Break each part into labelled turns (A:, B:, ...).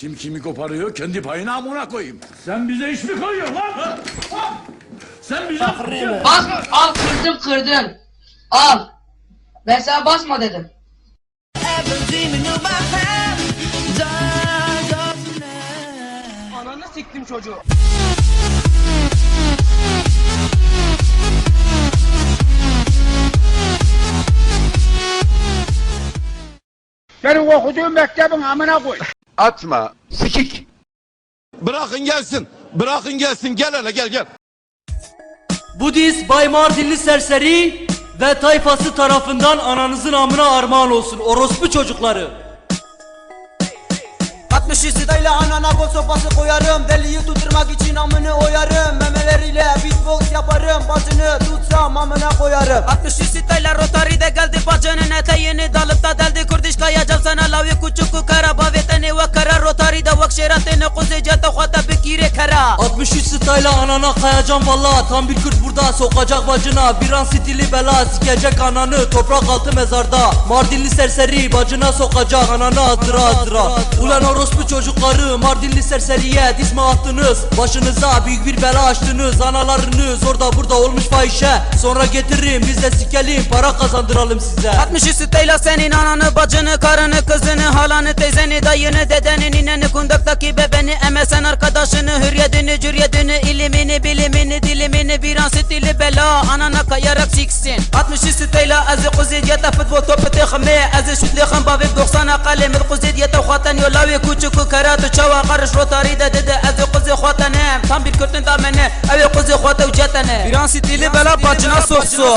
A: Kim kimi koparıyor kendi payına amına koyayım. Sen bize iş mi koyuyorsun lan? Sen bize...
B: Bas al kırdım kırdın. Al. Ben sana basma dedim.
C: Ananı siktim çocuğu.
D: Senin okuduğun mektebin amına koy.
E: Atma. Sikik.
F: Bırakın gelsin. Bırakın gelsin. Gel hele gel gel.
G: Budist Bay Mardinli serseri ve tayfası tarafından ananızın amına armağan olsun orospu çocukları.
C: 60 sidayla anana gol sopası koyarım Deliyi tutturmak için amını oyarım Memeleriyle beatbox yaparım Bacını tutsam amına koyarım 60 sidayla rotari de geldi bacının eteğini Dalıp da deldi Kuzeycete khata bikire kara
G: 63 style'a anana kayacağım valla Tam bir Kürt burada sokacak bacına. Bir an stili bela sikecek ananı. Toprak altı mezarda. Mardinli serseri bacına sokacak ananı. Azdıra azdıra. Ulan orospu çocukları Mardinli serseriye diz mi attınız? Başınıza büyük bir bela açtınız. Analarınız orada burada olmuş fahişe. Sonra getirin biz de sikelim para kazandıralım size.
C: 60 siteyle senin ananı, bacını, karını, kızını, halanı, teyzeni, dayını, dedeni, nineni, kundaktaki bebeni, emesen arkadaşını, hürriyetini, cürriyetini, ilimini, bilimini, dilimini, bir an stili bela, anana kayarak siksin. 60 siteyle azı kuzid yata futbol topu tıkhme, azı şutli kham bavib 90 kalem, kuzid yata khatan yolavi kuçuku karatu çava karış rotari de dedi azı kuzi khatanem, tam bir kürtün damene, evi kuzi khata ucatane. Bir an stili bela bacına soksu.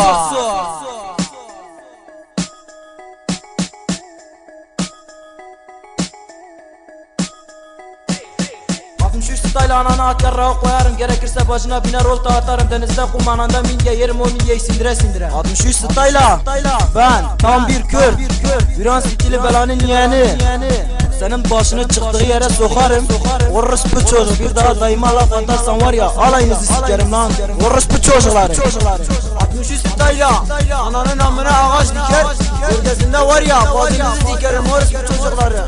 C: 63 style anana at yarrağı koyarım. Gerekirse bacına biner olta atarım. Denizde kum ananda midye yerim o midyeyi sindire sindire. 63 style Ben tam bir kör Bir an stili belanın yeğeni. Senin başını çıktığı yere sokarım. Orospu çocuk bir daha dayıma laf atarsan var ya Alayınızı sikerim lan. Orospu çocukları. 63 style Ananın amına ağaç diker. Gölgesinde var ya Bacınızı dikerim orospu çocukları